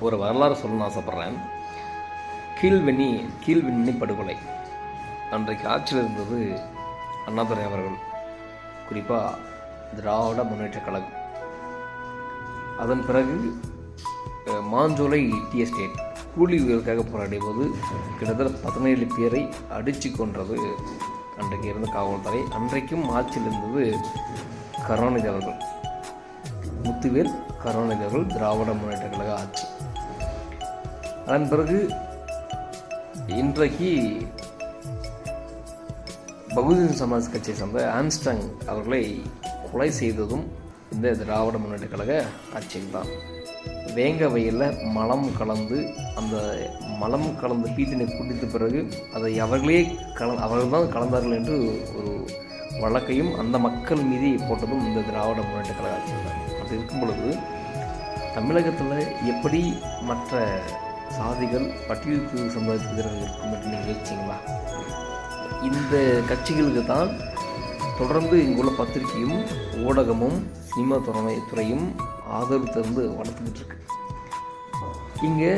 ஒரு வரலாறு சொல்லணும்னு ஆசைப்பட்றேன். கீழ்வெண்ணி கீழ்வெண்ணி படுகொலை. அன்றைக்கு ஆட்சியில் இருந்தது அண்ணாதுரை அவர்கள். குறிப்பாக திராவிட முன்னேற்ற கழகம். அதன் பிறகு மாஞ்சோலை டி எஸ்டேட் கூலி உயர்வுக்காக போராடிய போது கிட்டத்தட்ட பதினேழு பேரை அடித்து கொன்றது அன்றைக்கு இருந்த காவல்துறை. அன்றைக்கும் ஆட்சியில் இருந்தது கருணாநிதி அவர்கள். முத்துவேல் கருணாநிதி அவர்கள் திராவிட முன்னேற்ற கழக ஆட்சி. அதன் பிறகு இன்றைக்கு பகுஜன் சமாஜ் கட்சியை சார்ந்த ஆம்ஸ்டாங் அவர்களை கொலை செய்ததும் இந்த திராவிட முன்னேற்ற கழக ஆட்சியில் தான். வேங்க வயலில் மலம் கலந்து அந்த மலம் கலந்த பீட்டினை குடித்த பிறகு அதை அவர்களே கல அவர்கள் தான் கலந்தார்கள் என்று ஒரு வழக்கையும் அந்த மக்கள் மீது போட்டதும் இந்த திராவிட முன்னேற்ற கழக ஆட்சியில் தான். அப்படி இருக்கும் பொழுது தமிழகத்தில் எப்படி மற்ற சாதிகள் பட்டியல் பிரிவு சமுதாயத்தினர்கள் இருக்கும் என்று நீங்கள் யோசிச்சிங்களா இந்த கட்சிகளுக்கு தான் தொடர்ந்து இங்குள்ள பத்திரிகையும் ஊடகமும் சினிமா துறை துறையும் ஆதரவு தந்து வளர்த்துக்கிட்டு இருக்கு இங்கே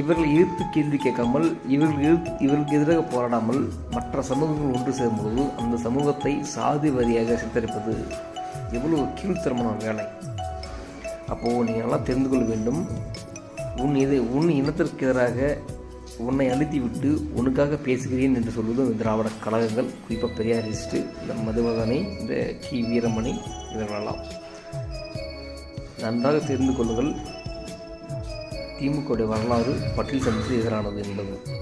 இவர்கள் எதிர்த்து கேள்வி கேட்காமல் இவர்கள் எதிர்த்து இவர்களுக்கு எதிராக போராடாமல் மற்ற சமூகங்கள் ஒன்று சேரும்பொழுது அந்த சமூகத்தை சாதி வரியாக சித்தரிப்பது எவ்வளவு கீழ்த்தரமான வேலை. அப்போது நீங்கள் நல்லா தெரிந்து கொள்ள வேண்டும். உன் இது உன் இனத்திற்கு எதிராக உன்னை அழுத்திவிட்டு உனக்காக பேசுகிறேன் என்று சொல்வதும் இந்த திராவிட கழகங்கள் குறிப்பாக பெரியாரிஸ்ட்டு இந்த மதுவதனை இந்த கி. வீரமணி இவர்களெல்லாம். நன்றாக தெரிந்து கொள்ளுங்கள் திமுகவுடைய வரலாறு பட்டியல் சந்தித்து எதிரானது என்பது.